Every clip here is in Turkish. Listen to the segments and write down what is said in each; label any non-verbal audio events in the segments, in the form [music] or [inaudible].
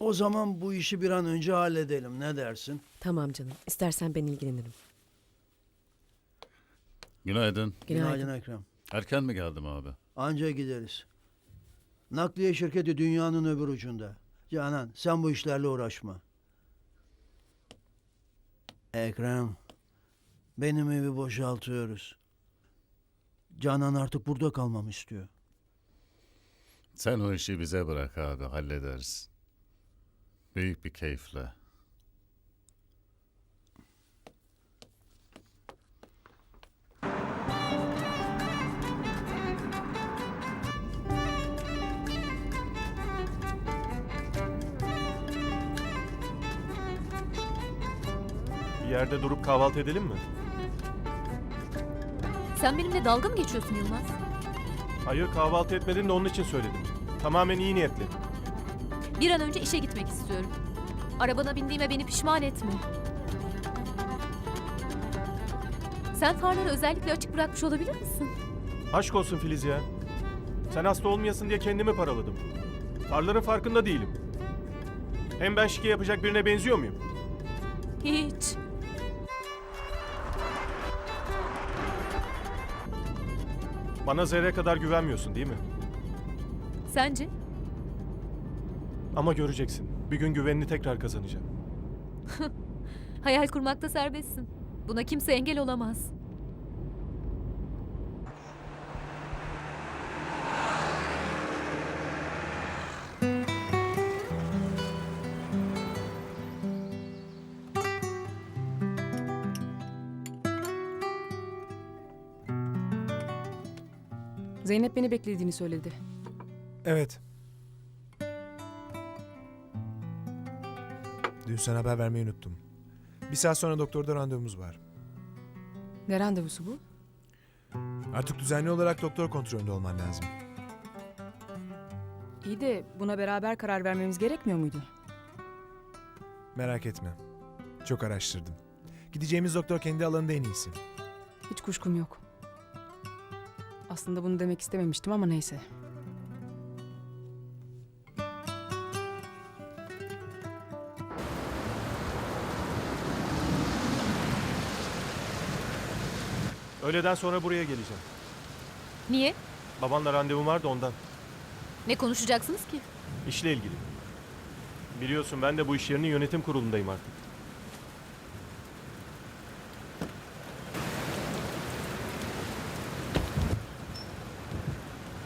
O zaman bu işi bir an önce halledelim. Ne dersin? Tamam canım. İstersen ben ilgilenirim. Günaydın. Günaydın. Ekrem. Erken mi geldim abi? Anca gideriz. Nakliye şirketi dünyanın öbür ucunda. Canan sen bu işlerle uğraşma. Ekrem. Benim evi boşaltıyoruz. Canan artık burada kalmamı istiyor. Sen o işi bize bırak abi hallederiz. Büyük bir keyifle. Bir yerde durup kahvaltı edelim mi? Sen benimle dalga mı geçiyorsun Yılmaz? Hayır kahvaltı etmedin de onun için söyledim. Tamamen iyi niyetli. Bir an önce işe gitmek istiyorum. Arabana bindiğime beni pişman etme. Sen farları özellikle açık bırakmış olabilir misin? Aşk olsun Filiz ya. Sen hasta olmayasın diye kendimi paraladım. Farların farkında değilim. Hem ben şike yapacak birine benziyor muyum? Hiç. Bana zerre kadar güvenmiyorsun değil mi? Sence? Ama göreceksin. Bir gün güvenini tekrar kazanacağım. [laughs] Hayal kurmakta serbestsin. Buna kimse engel olamaz. Zeynep beni beklediğini söyledi. Evet. Sana haber vermeyi unuttum. Bir saat sonra doktorda randevumuz var. Ne randevusu bu? Artık düzenli olarak doktor kontrolünde olman lazım. İyi de buna beraber karar vermemiz gerekmiyor muydu? Merak etme. Çok araştırdım. Gideceğimiz doktor kendi alanında en iyisi. Hiç kuşkum yok. Aslında bunu demek istememiştim ama neyse. Öğleden sonra buraya geleceğim. Niye? Babanla randevum var da ondan. Ne konuşacaksınız ki? İşle ilgili. Biliyorsun ben de bu iş yerinin yönetim kurulundayım artık.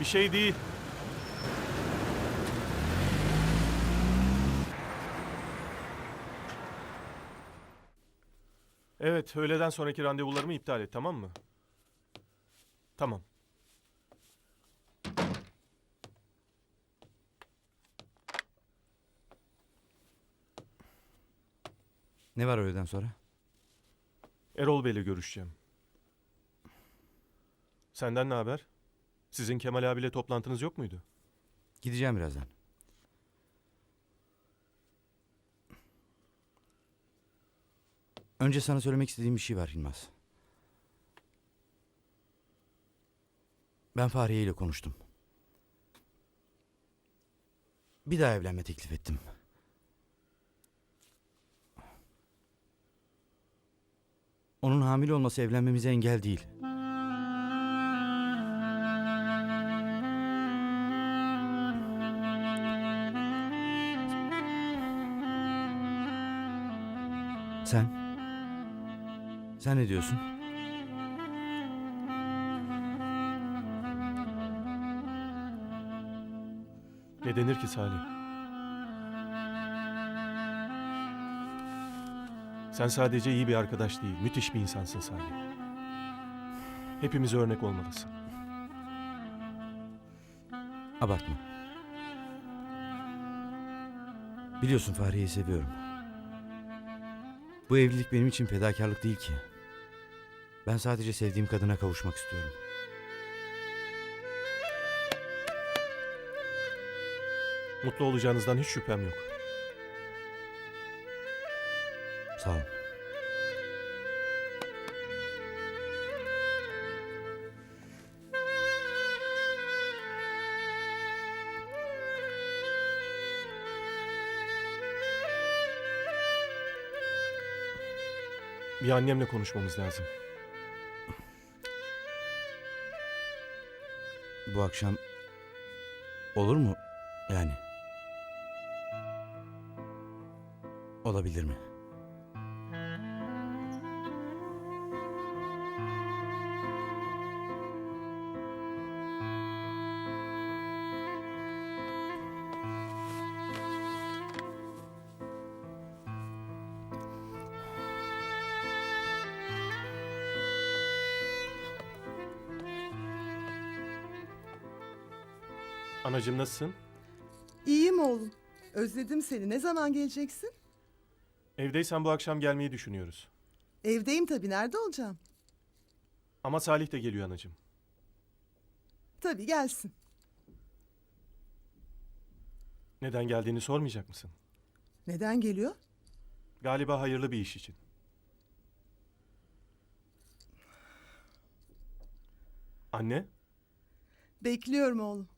Bir şey değil. Evet, öğleden sonraki randevularımı iptal et, tamam mı? Tamam. Ne var öğleden sonra? Erol Bey'le görüşeceğim. Senden ne haber? Sizin Kemal abiyle toplantınız yok muydu? Gideceğim birazdan. Önce sana söylemek istediğim bir şey var Yılmaz. Ben Fahriye ile konuştum. Bir daha evlenme teklif ettim. Onun hamile olması evlenmemize engel değil. Sen? Sen ne diyorsun? Ne denir ki Salih? Sen sadece iyi bir arkadaş değil, müthiş bir insansın Salih. Hepimize örnek olmalısın. Abartma. Biliyorsun Fahriye'yi seviyorum. Bu evlilik benim için fedakarlık değil ki. Ben sadece sevdiğim kadına kavuşmak istiyorum. Mutlu olacağınızdan hiç şüphem yok. Sağ ol. Bir annemle konuşmamız lazım. Bu akşam olur mu yani? Olabilir mi? Anacığım nasılsın? İyiyim oğlum. Özledim seni. Ne zaman geleceksin? Evdeysen bu akşam gelmeyi düşünüyoruz. Evdeyim tabii. Nerede olacağım? Ama Salih de geliyor anacığım. Tabii gelsin. Neden geldiğini sormayacak mısın? Neden geliyor? Galiba hayırlı bir iş için. Anne, Bekliyorum oğlum.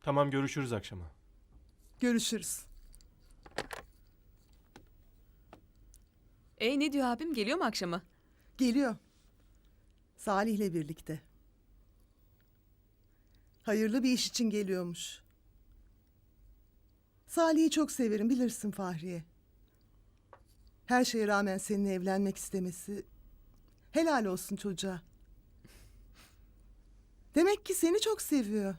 tamam görüşürüz akşama. Görüşürüz. E ne diyor abim? Geliyor mu akşama? Geliyor. Salih'le birlikte. Hayırlı bir iş için geliyormuş. Salih'i çok severim bilirsin Fahriye. Her şeye rağmen seninle evlenmek istemesi helal olsun çocuğa. Demek ki seni çok seviyor.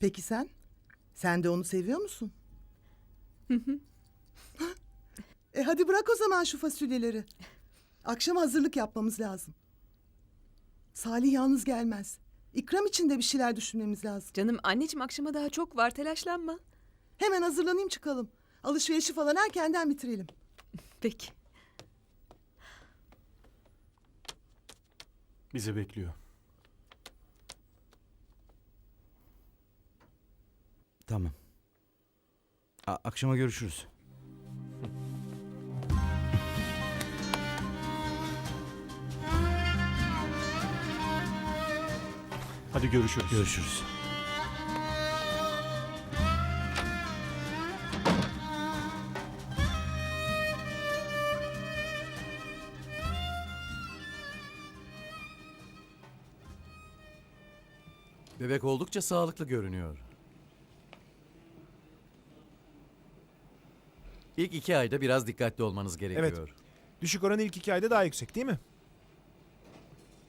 Peki sen? Sen de onu seviyor musun? E hadi bırak o zaman şu fasulyeleri. Akşam hazırlık yapmamız lazım. Salih yalnız gelmez. İkram için de bir şeyler düşünmemiz lazım. Canım anneciğim akşama daha çok var telaşlanma. Hemen hazırlanayım çıkalım. Alışverişi falan erkenden bitirelim. [laughs] Peki. Bizi bekliyor. Tamam. A- akşama görüşürüz. Hadi görüşürüz. Görüşürüz. Bebek oldukça sağlıklı görünüyor. İlk iki ayda biraz dikkatli olmanız gerekiyor. Düşük oran ilk iki ayda daha yüksek değil mi?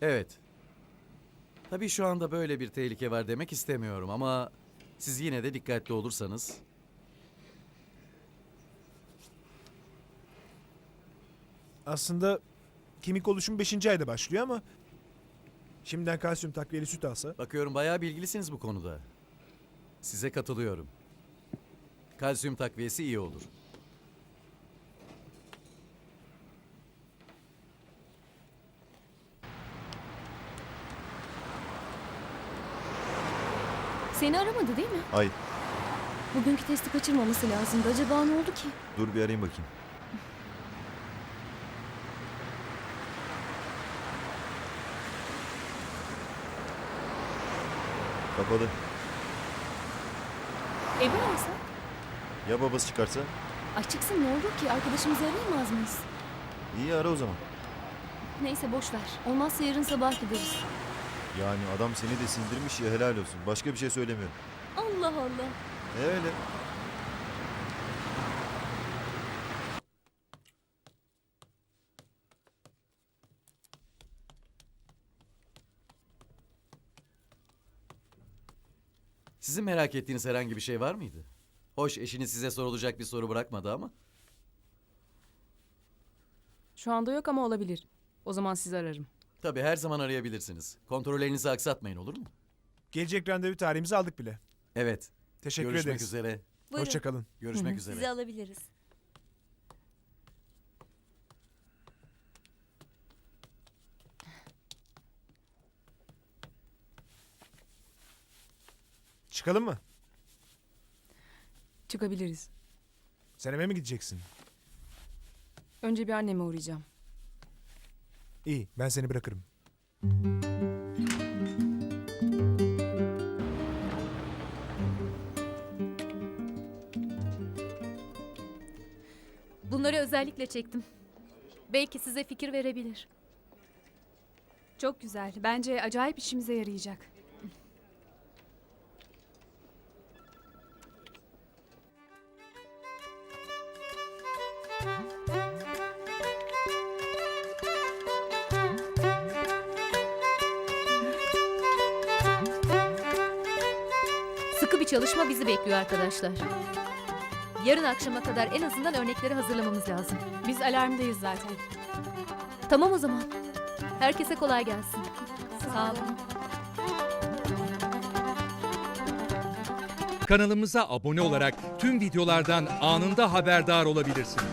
Evet. Tabii şu anda böyle bir tehlike var demek istemiyorum ama siz yine de dikkatli olursanız Aslında kemik oluşum 5. ayda başlıyor ama şimdiden kalsiyum takviyeli süt alsa bakıyorum bayağı bilgilisiniz bu konuda. Size katılıyorum. Kalsiyum takviyesi iyi olur. Seni aramadı değil mi? Ay Bugünkü testi kaçırmaması lazımdı. Acaba ne oldu ki? dur bir arayayım bakayım. Kapalı. Evi arasa? Ya babası çıkarsa? Ay çıksın ne olur ki? Arkadaşımızı arayamaz mıyız? İyi ara o zaman. Neyse boş ver. Olmazsa yarın sabah gideriz. Yani adam seni de sindirmiş ya helal olsun. Başka bir şey söylemiyorum. Allah Allah. E öyle. Sizin merak ettiğiniz herhangi bir şey var mıydı? Hoş eşiniz size sorulacak bir soru bırakmadı ama. Şu anda yok ama olabilir. O zaman sizi ararım. Tabii her zaman arayabilirsiniz. Kontrollerinizi aksatmayın olur mu? gelecek randevu tarihimizi aldık bile. Evet. Teşekkür Görüşmek ederiz. üzere. Hoşçakalın. Görüşmek üzere. alabiliriz. Çıkalım mı? Çıkabiliriz. Sen eve mi gideceksin? Önce bir anneme uğrayacağım. İyi ben seni bırakırım. Bunları özellikle çektim. Belki size fikir verebilir. Çok güzel. Bence acayip işimize yarayacak. Çalışma bizi bekliyor arkadaşlar. Yarın akşama kadar en azından örnekleri hazırlamamız lazım. Biz alarmdayız zaten. Tamam o zaman. Herkese kolay gelsin. Sağ olun. Kanalımıza abone olarak tüm videolardan anında haberdar olabilirsiniz.